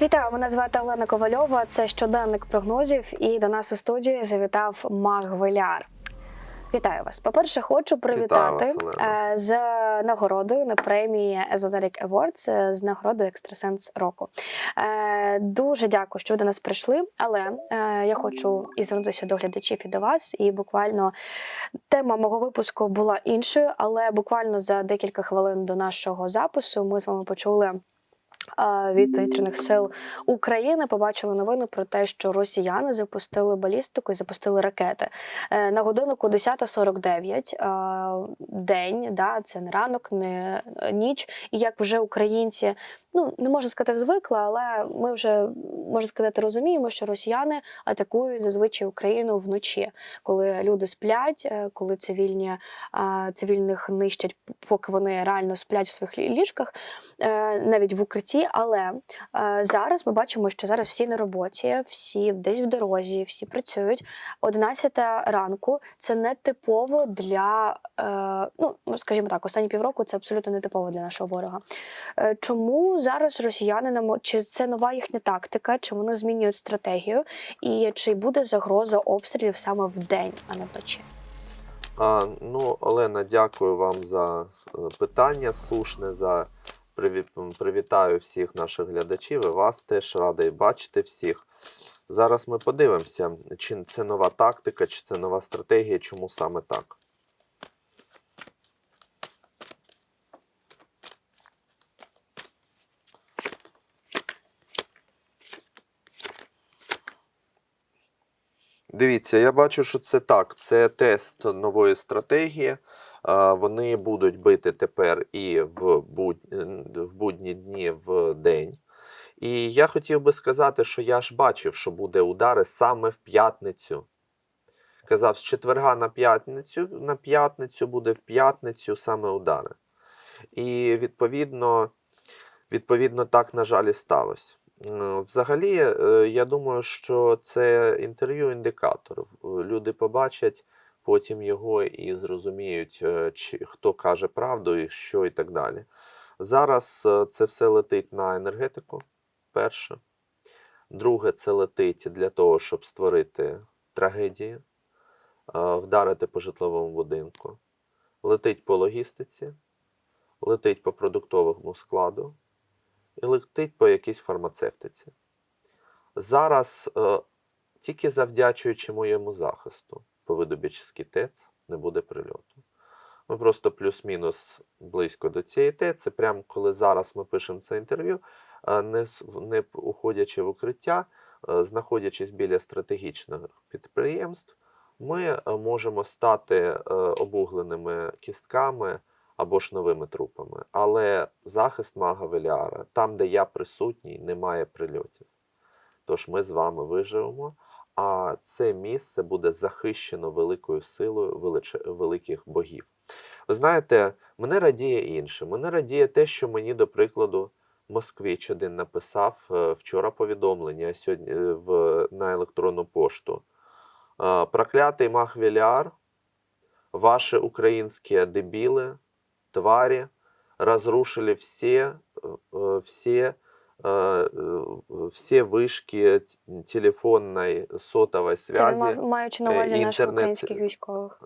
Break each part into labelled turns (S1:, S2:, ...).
S1: Вітаю, мене звати Олена Ковальова. Це щоденник прогнозів. І до нас у студії завітав Маг Веляр. Вітаю вас. По-перше, хочу привітати
S2: вас,
S1: е, з нагородою на премії Esoteric Awards е, з нагородою Екстрасенс року. Е, Дуже дякую, що ви до нас прийшли. Але я хочу і звернутися до глядачів і до вас. І буквально тема мого випуску була іншою, але буквально за декілька хвилин до нашого запису ми з вами почули. Від повітряних сил України побачили новину про те, що росіяни запустили балістику і запустили ракети Е, на годиннику 10.49 е, день. Да, це не ранок, не е, ніч. І як вже українці, ну не можу сказати, звикли, але ми вже можна сказати розуміємо, що росіяни атакують зазвичай Україну вночі, коли люди сплять, е, коли цивільні цивільних нищать, поки вони реально сплять в своїх ліжках, навіть в укритті. Але е, зараз ми бачимо, що зараз всі на роботі, всі десь в дорозі, всі працюють. 11 ранку це не типово для, е, ну скажімо так, останні півроку це абсолютно не типово для нашого ворога. Е, чому зараз росіяни нам чи це нова їхня тактика, чи вони змінюють стратегію, і чи буде загроза обстрілів саме в день, а не вночі?
S2: А, ну, Олена, дякую вам за е, питання слушне. За. Привітаю всіх наших глядачів і вас теж радий бачити всіх. Зараз ми подивимося, чи це нова тактика, чи це нова стратегія, чому саме так. Дивіться, я бачу, що це так. Це тест нової стратегії. Вони будуть бити тепер і в, буд... в будні дні в день. І я хотів би сказати, що я ж бачив, що буде удари саме в п'ятницю. Казав, з четверга на п'ятницю, на п'ятницю буде в п'ятницю саме удари. І відповідно, відповідно так, на жаль, і сталося. Взагалі, е, я думаю, що це інтерв'ю індикатор. Люди побачать потім його і зрозуміють, е, чи, хто каже правду і що і так далі. Зараз е, це все летить на енергетику. Перше. Друге, це летить для того, щоб створити трагедію, е, вдарити по житловому будинку. Летить по логістиці, летить по продуктовому складу і летить по якійсь фармацевтиці. Зараз, тільки завдячуючи моєму захисту по Видобічській ТЕЦ, не буде прильоту. Ми просто плюс-мінус близько до цієї ТЕЦ. Прямо коли зараз ми пишемо це інтерв'ю, е, не, не уходячи в укриття, е, знаходячись біля стратегічних підприємств, ми е, можемо стати обугленими кістками або ж новими трупами. Але захист мага Веліара, там, де я присутній, немає прильотів. Тож ми з вами виживемо А це місце буде захищено великою силою велич- великих богів. Ви знаєте, мене радіє інше. Мене радіє те, що мені, до прикладу, Москвич один написав е, вчора повідомлення сьогодні е, в, на електронну пошту. Е, Проклятий маг Веліар, ваши украинские дебилы, твари, разрушили все, э, э, все, э, э, все вышки т- телефонной сотовой
S1: Це
S2: связи.
S1: мав- маючи на
S2: е,
S1: увазі наших
S2: інтернет-
S1: українських військових.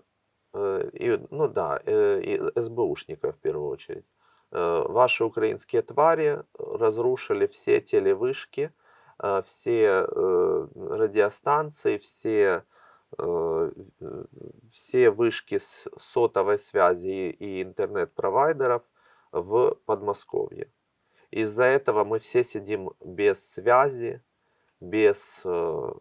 S2: Э, и, ну да, э, и СБУшника в первую очередь. Э, Ваши украинские твари разрушили все телевышки, э, все э, радиостанции, все, э, э, все вышки с сотовой связи и интернет-провайдеров в Подмосковье. Из-за этого мы все сидим без связи, без, э,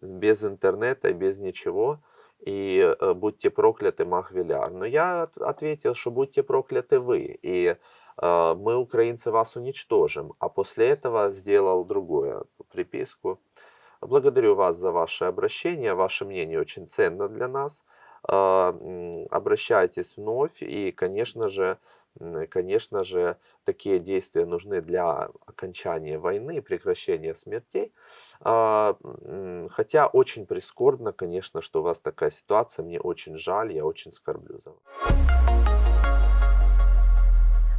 S2: без интернета и без ничего и э, будьте прокляты, маг Виляр. Но я от- ответил, что будьте прокляты вы, и э, мы, украинцы, вас уничтожим. А после этого сделал другое приписку. Благодарю вас за ваше обращение, ваше мнение очень ценно для нас. Обращайтесь вновь, и, конечно же, конечно же, такие действия нужны для окончания войны, прекращения смертей. А, Хотя очень прискорбно, конечно, что у вас такая ситуация. Мне очень жаль, я очень скорблю за вас.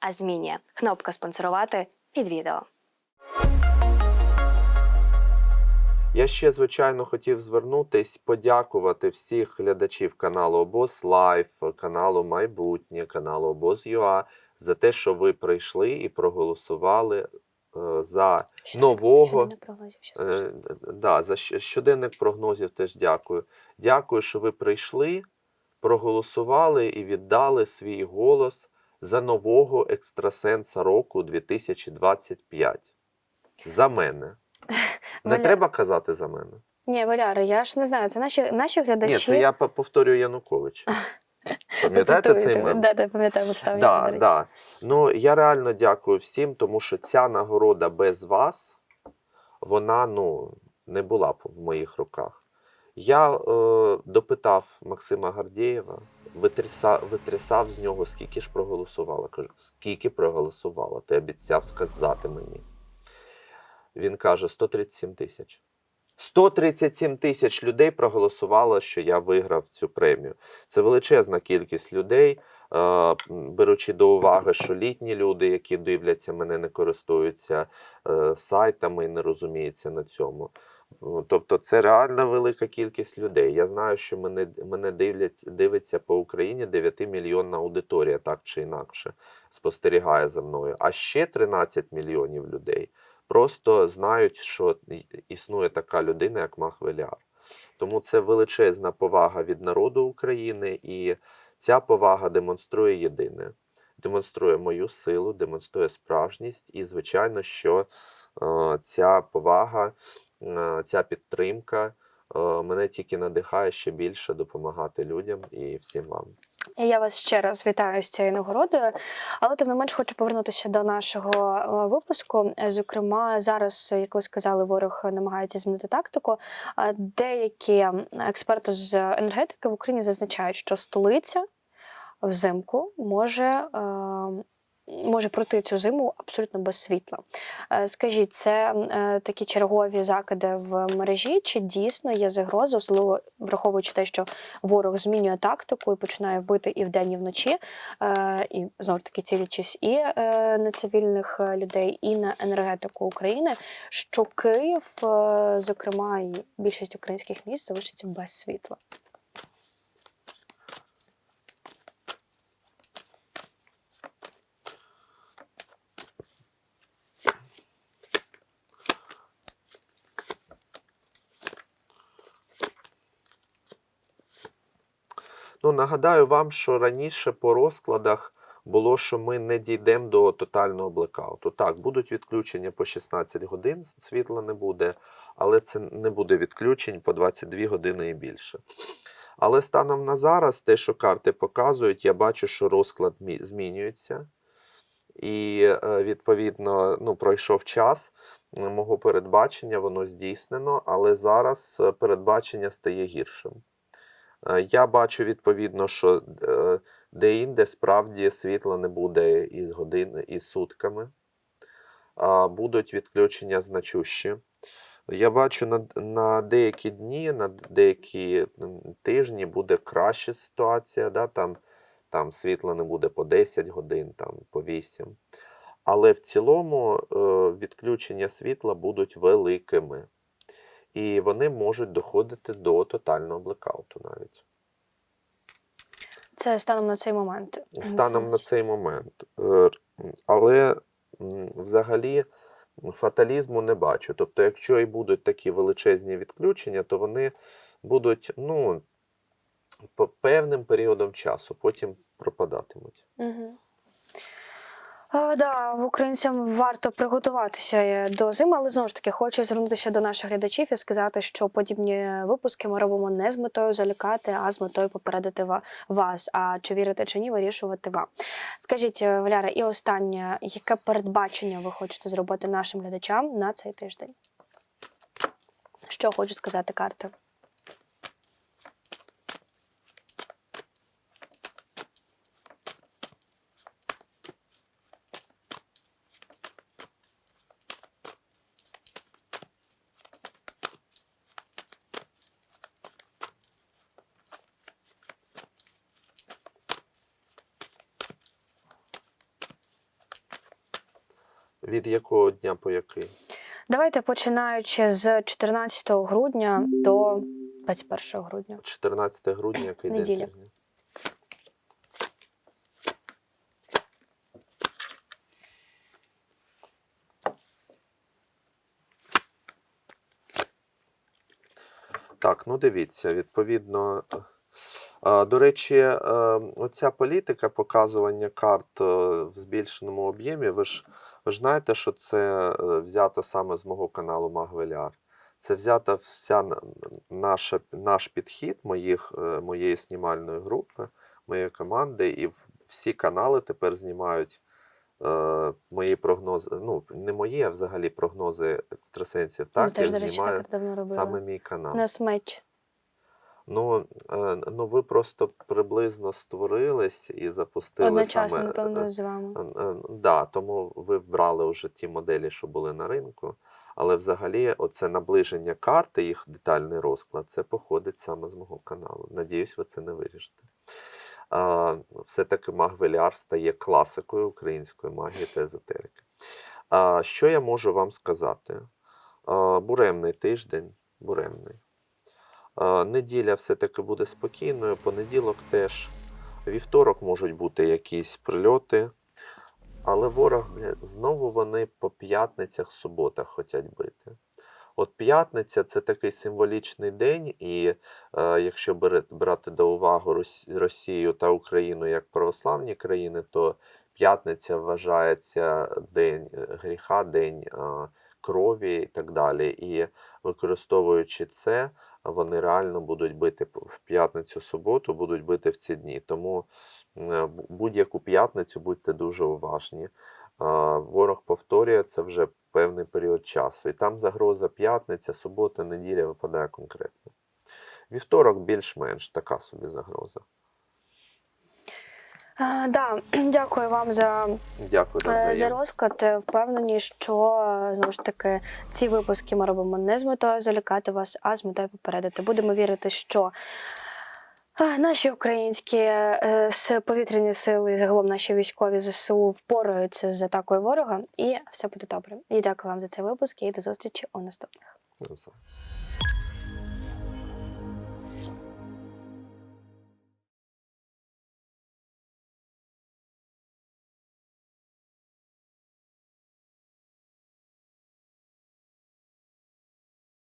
S1: а змінює. Кнопка спонсорувати під відео.
S2: Я ще, звичайно, хотів звернутись, подякувати всіх глядачів каналу Обоз Лайф, каналу Майбутнє, каналу Обоз ЮА за те, що ви прийшли і проголосували е, за нового.
S1: Щоденник прогнозів ще.
S2: Е, да, за щоденник прогнозів теж дякую. Дякую, що ви прийшли, проголосували і віддали свій голос за нового екстрасенса року 2025. За мене. Не
S1: Валя-
S2: треба казати за мене.
S1: Ні, Валяра, я ж не знаю. Це наші наші глядачі.
S2: Ні, це я повторюю Януковича. Пам'ятаєте цей мем?
S1: Да, да, пам'ятаю.
S2: Да, да. Ну, я реально дякую всім, тому що ця нагорода без вас, вона ну, не була б в моїх руках. Я е, допитав Максима Гордєєва, витрясав, витрясав з нього, скільки ж проголосувало. Кажу, скільки проголосувало? Ти обіцяв сказати мені. Він каже: 137 тисяч. 137 тисяч людей проголосувало, що я виграв цю премію. Це величезна кількість людей, е, беручи до уваги, що літні люди, які дивляться мене, не користуються е, сайтами і не розуміються на цьому. Тобто це реально велика кількість людей. Я знаю, що мене, мене дивляться, дивиться по Україні 9-мільйонна аудиторія, так чи інакше, спостерігає за мною. А ще 13 мільйонів людей просто знають, що існує така людина, як Махвеляр. Тому це величезна повага від народу України, і ця повага демонструє єдине: демонструє мою силу, демонструє справжність, і, звичайно, що е, ця повага, ця підтримка е, мене тільки надихає ще більше допомагати людям і всім вам.
S1: Я вас ще раз вітаю з цією нагородою, але тим не менш хочу повернутися до нашого е, випуску. Е, Зокрема, зараз, як ви сказали, ворог намагається змінити тактику. Деякі експерти з енергетики в Україні зазначають, що столиця взимку може. Може пройти цю зиму абсолютно без світла. Е, Скажіть, це е, такі чергові закиди в мережі, чи дійсно є загроза, особливо враховуючи те, що ворог змінює тактику і починає вбити і вдень, і вночі, е, і знову ж таки цілячись і на цивільних людей, і на енергетику України, що Київ, зокрема, і більшість українських міст залишиться без світла.
S2: Ну, нагадаю вам, що раніше по розкладах було, що ми не дійдемо до тотального блекауту. Так, будуть відключення по 16 годин, світла не буде, але це не буде відключень по 22 години і більше. Але станом на зараз, те, що карти показують, я бачу, що розклад змінюється. І е, відповідно ну, пройшов час мого передбачення, воно здійснено, але зараз е, передбачення стає гіршим. Е, Я бачу відповідно, що е, де-інде справді світла не буде і годин, і сутками. Будуть відключення значущі. Я бачу на, на деякі дні, на деякі тижні буде краща ситуація. Да? Там, там світла не буде по 10 годин, там, по 8. Але в цілому е, відключення світла будуть великими. І вони можуть доходити до тотального блекауту навіть.
S1: Це станом на цей момент.
S2: станом на цей момент. Е, Але взагалі фаталізму не бачу. Тобто, якщо і будуть такі величезні відключення, то вони будуть ну, по певним періодом часу, потім пропадатимуть.
S1: Угу. А, да, українцям варто приготуватися е, до зими, але знову ж таки хочу звернутися до наших глядачів і сказати, що подібні випуски ми робимо не з метою залякати, а з метою попередити вас. А чи вірите чи ні, вирішувати вам. Скажіть, е, Валяра, і останнє, яке передбачення ви хочете зробити нашим глядачам на цей тиждень? Що хочуть сказати карти?
S2: Від якого дня по який?
S1: Давайте починаючи з 14 грудня до 21 грудня.
S2: 14 грудня, який
S1: Неділя.
S2: день? Так, ну дивіться, відповідно. е, До речі, е, оця політика показування карт е, в збільшеному об'ємі, ви ж, ви ж знаєте, що це е, взято саме з мого каналу Магвеляр. Це взята вся наша, наш підхід моїх, е, моєї знімальної групи, моєї команди, і всі канали тепер знімають е, мої прогнози. Ну, не мої, а взагалі прогнози екстрасенсів.
S1: Ми
S2: Так,
S1: теж,
S2: я
S1: до речі,
S2: знімаю
S1: так давно робили.
S2: саме мій канал.
S1: У нас меч.
S2: Ну, е, ну, ви просто приблизно створились і запустили
S1: Одночасно,
S2: саме.
S1: напевно,
S2: е,
S1: з вами.
S2: е, Да, тому ви брали вже ті моделі, що були на ринку. Але взагалі, оце наближення карти, їх детальний розклад, це походить саме з мого каналу. Надіюсь, ви це не виріжете. Все-таки Магвеляр стає класикою української магії та езотерики. А, що я можу вам сказати? А, буремний тиждень, буремний. Неділя все-таки буде спокійною, понеділок теж. Вівторок можуть бути якісь прильоти. Але ворог, знову вони по п'ятницях, суботах хочуть бити. От п'ятниця це такий символічний день, і е, якщо брати до уваги Росію та Україну як православні країни, то п'ятниця вважається день гріха, день е, крові і так далі. І використовуючи це, вони реально будуть бити в п'ятницю, суботу, будуть бити в ці дні. Тому е, будь-яку п'ятницю будьте дуже уважні. Ворог повторює це вже певний період часу. І там загроза п'ятниця, субота, неділя випадає конкретно. Вівторок більш-менш така собі загроза.
S1: А, да, дякую вам за,
S2: Дякую
S1: е, за розклад. Е, Впевнені, що е, знову ж таки ці випуски ми робимо не з метою залякати вас, а з метою попередити. Будемо вірити, що. е, Наші українські е, с- повітряні сили, і загалом наші військові ЗСУ впораються з атакою ворога, і все буде добре. І дякую вам за цей випуск. І до зустрічі у наступних.
S2: Навзаєм.